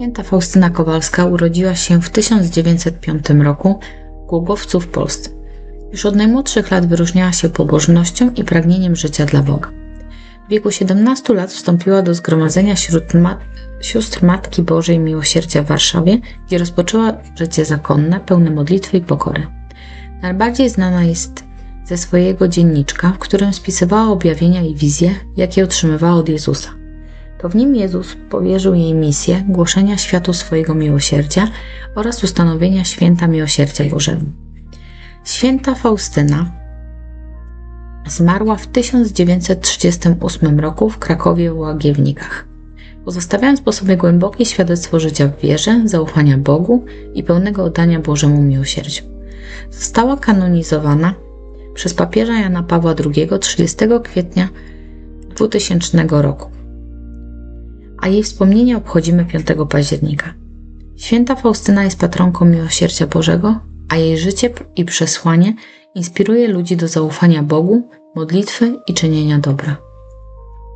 Święta Faustyna Kowalska urodziła się w 1905 roku w Głogowcu w Polsce. Już od najmłodszych lat wyróżniała się pobożnością i pragnieniem życia dla Boga. W wieku 17 lat wstąpiła do zgromadzenia wśród ma- sióstr Matki Bożej Miłosierdzia w Warszawie, gdzie rozpoczęła życie zakonne, pełne modlitwy i pokory. Najbardziej znana jest ze swojego dzienniczka, w którym spisywała objawienia i wizje, jakie otrzymywała od Jezusa. To w nim Jezus powierzył jej misję głoszenia światu swojego miłosierdzia oraz ustanowienia święta miłosierdzia Bożego. Święta Faustyna zmarła w 1938 roku w Krakowie w Łagiewnikach, pozostawiając po sobie głębokie świadectwo życia w wierze, zaufania Bogu i pełnego oddania Bożemu miłosierdziu. Została kanonizowana przez papieża Jana Pawła II 30 kwietnia 2000 roku, a jej wspomnienie obchodzimy 5 października. Święta Faustyna jest patronką miłosierdzia Bożego, a jej życie i przesłanie inspiruje ludzi do zaufania Bogu, modlitwy i czynienia dobra.